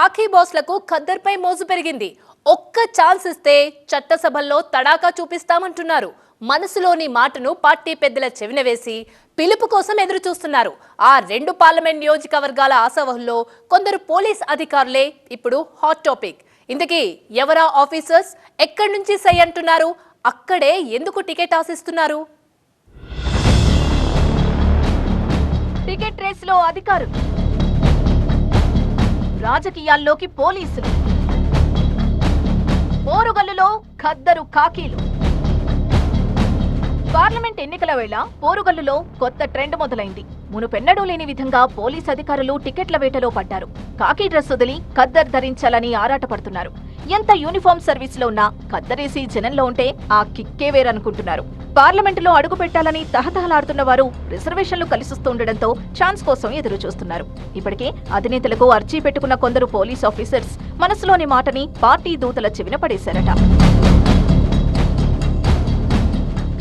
కాకి బాస్లకు ఖద్దర్పై మోజు పెరిగింది. ఒక్క ఛాన్స్ ఇస్తే చట్టసభల్లో తడాకా చూపిస్తామంటున్నారు. మనసులోని మాటను పార్టీ పెద్దల చెవిన వేసి పిలుపు కోసం ఎదురు చూస్తున్నారు ఆ రెండు పార్లమెంట్ నియోజకవర్గాల ఆశావహుల్లో కొందరు పోలీస్ అధికారులే ఇప్పుడు హాట్ టాపిక్. ఇంతకీ ఎవరా ఆఫీసర్స్? ఎక్కడి నుంచి సై అంటున్నారు? అక్కడే ఎందుకు టికెట్ ఆశిస్తున్నారు? టికెట్ రేస్లో అధికారులు రాజకీయాల్లోకి పోలీసులు. పోరుగల్లులో ఖద్దరు కాకీలు పార్లమెంట్ ఎన్నికల వేళ పోరుగల్లులో కొత్త ట్రెండ్ మొదలైంది. మునుపెన్నడూ లేని విధంగా పోలీస్ అధికారులు టికెట్ల వేటలో పడ్డారు. కాకి డ్రెస్ వదిలి ఖద్దర్ ధరించాలని ఆరాటపడుతున్నారు. ఎంత యూనిఫామ్ సర్వీస్లో ఉన్నా ఖద్దరేసి జనంలో ఉంటే ఆ కిక్కే వేరనుకుంటున్నారు. పార్లమెంటులో అడుగు పెట్టాలని తహతహలాడుతున్న వారు రిజర్వేషన్లు కలిసిస్తుండటంతో ఛాన్స్ కోసం ఎదురు చూస్తున్నారు ఇప్పటికే అధినేతలకు అర్జీ పెట్టుకున్న కొందరు పోలీస్ ఆఫీసర్స్ మనసులోని మాటని పార్టీ దూతల చెవిన పడేశారట.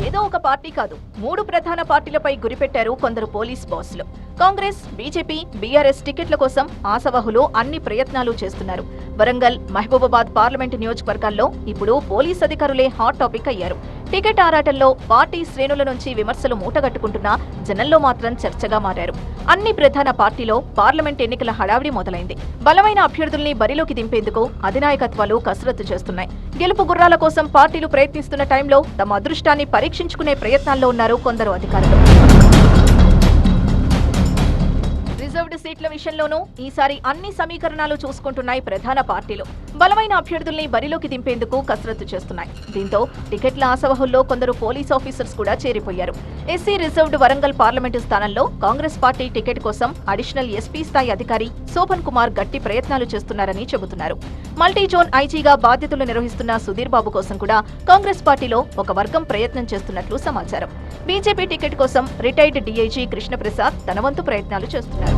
ఏదో ఒక పార్టీ కాదు. మూడు ప్రధాన పార్టీలపై గురిపెట్టారు కొందరు పోలీస్ బాసులు. కాంగ్రెస్ బీజేపీ బీఆర్ఎస్ టికెట్ల కోసం ఆశవహులు అన్ని ప్రయత్నాలు చేస్తున్నారు. వరంగల్ మహబూబాబాద్ పార్లమెంటు నియోజకవర్గాల్లో ఇప్పుడు పోలీస్ అధికారులే హాట్ టాపిక్ అయ్యారు. టికెట్ ఆరాటంలో పార్టీ శ్రేణుల నుంచి విమర్శలు మూటగట్టుకుంటున్నా జనంలో మాత్రం చర్చగా మారారు. అన్ని ప్రధాన పార్టీలో పార్లమెంట్ ఎన్నికల హడావిడి మొదలైంది. బలమైన అభ్యర్థుల్ని బరిలోకి దింపేందుకు అధినాయకత్వాలు కసరత్తు చేస్తున్నాయి. గెలుపు గుర్రాల కోసం పార్టీలు ప్రయత్నిస్తున్న టైంలో తమ అదృష్టాన్ని పరీక్షించుకునే ప్రయత్నాల్లో ఉన్నారు కొందరు అధికారులు. రిజర్వ్డ్ సీట్ల విషయంలోనూ ఈసారి అన్ని సమీకరణాలు చూసుకుంటున్నాయి ప్రధాన పార్టీలు. బలమైన అభ్యర్థుల్ని బరిలోకి దింపేందుకు కసరత్తు చేస్తున్నాయి. దీంతో టికెట్ల ఆశవహుల్లో కొందరు పోలీస్ ఆఫీసర్స్ కూడా చేరిపోయారు. ఎస్సీ రిజర్వ్డ్ వరంగల్ పార్లమెంటు స్థానంలో కాంగ్రెస్ పార్టీ టికెట్ కోసం అడిషనల్ ఎస్పీ స్థాయి అధికారి శోభన్ కుమార్ గట్టి ప్రయత్నాలు చేస్తున్నారని చెబుతున్నారు. మల్టీ జోన్ ఐజీగా బాధ్యతలు నిర్వహిస్తున్న సుధీర్ బాబు కోసం కూడా కాంగ్రెస్ పార్టీలో ఒక వర్గం ప్రయత్నం చేస్తున్నట్లు సమాచారం. బీజేపీ టికెట్ కోసం రిటైర్డ్ డీఐజీ కృష్ణప్రసాద్ తన వంతు ప్రయత్నాలు చేస్తున్నారు.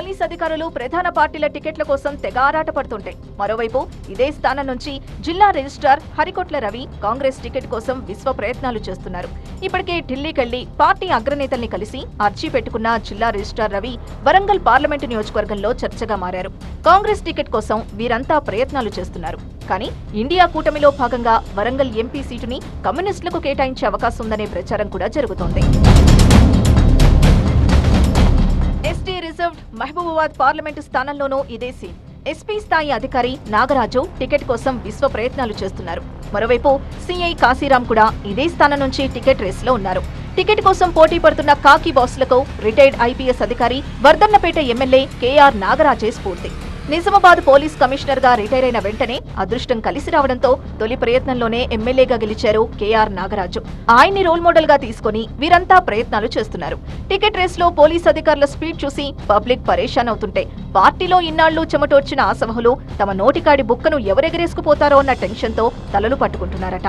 పోలీస్ అధికారులు ప్రధాన పార్టీల టికెట్ల కోసం తెగారాట పడుతుంటే మరోవైపు ఇదే స్థానం నుంచి జిల్లా registrar Harikotla Ravi Congress ticket కోసం విశ్వ ప్రయత్నాలు చేస్తున్నారు. ఇప్పటికే ఢిల్లీకెళ్ళి పార్టీ అగ్రనేతల్ని కలిసి అర్జీ పెట్టుకున్న జిల్లా రిజిస్ట్రార్ రవి వరంగల్ పార్లమెంటు నియోజకవర్గంలో చర్చగా మారారు. కాంగ్రెస్ టికెట్ కోసం వీరంతా ప్రయత్నాలు చేస్తున్నారు. కానీ ఇండియా కూటమిలో భాగంగా వరంగల్ ఎంపీ సీటుని కమ్యూనిస్టులకు కేటాయించే అవకాశం ఉందనే ప్రచారం కూడా జరుగుతోంది. రిజర్వ్డ్ మహబూబాబాద్ పార్లమెంటు స్థానంలోనూ ఇదే సీన్. ఎస్పీ స్థాయి అధికారి నాగరాజు టికెట్ కోసం విశ్వ ప్రయత్నాలు చేస్తున్నారు. మరోవైపు సీఐ కాశీరాం కూడా ఇదే స్థానం నుంచి టికెట్ రేసులో ఉన్నారు. టికెట్ కోసం పోటీ పడుతున్న కాకి బాసులకు రిటైర్డ్ ఐపీఎస్ అధికారి వర్ధన్నపేట ఎమ్మెల్యే కేఆర్ నాగరాజే స్ఫూర్తి. నిజామాబాద్ పోలీస్ కమిషనర్గా రిటైర్ అయిన వెంటనే అదృష్టం కలిసి రావడంతో తొలి ప్రయత్నంలోనే ఎమ్మెల్యేగా గెలిచారు కేఆర్ నాగరాజు. ఆయన్ని రోల్ మోడల్గా తీసుకుని వీరంతా ప్రయత్నాలు చేస్తున్నారు. టికెట్ రేస్లో పోలీస్ అధికారుల స్పీడ్ చూసి పబ్లిక్ పరేషాన్ అవుతుంటే పార్టీలో ఇన్నాళ్ళు చెమటోర్చిన ఆసవహులు తమ నోటికాడి బుక్కను ఎవరెగరేసుకుపోతారో అన్న టెన్షన్తో తలలు పట్టుకుంటున్నారట.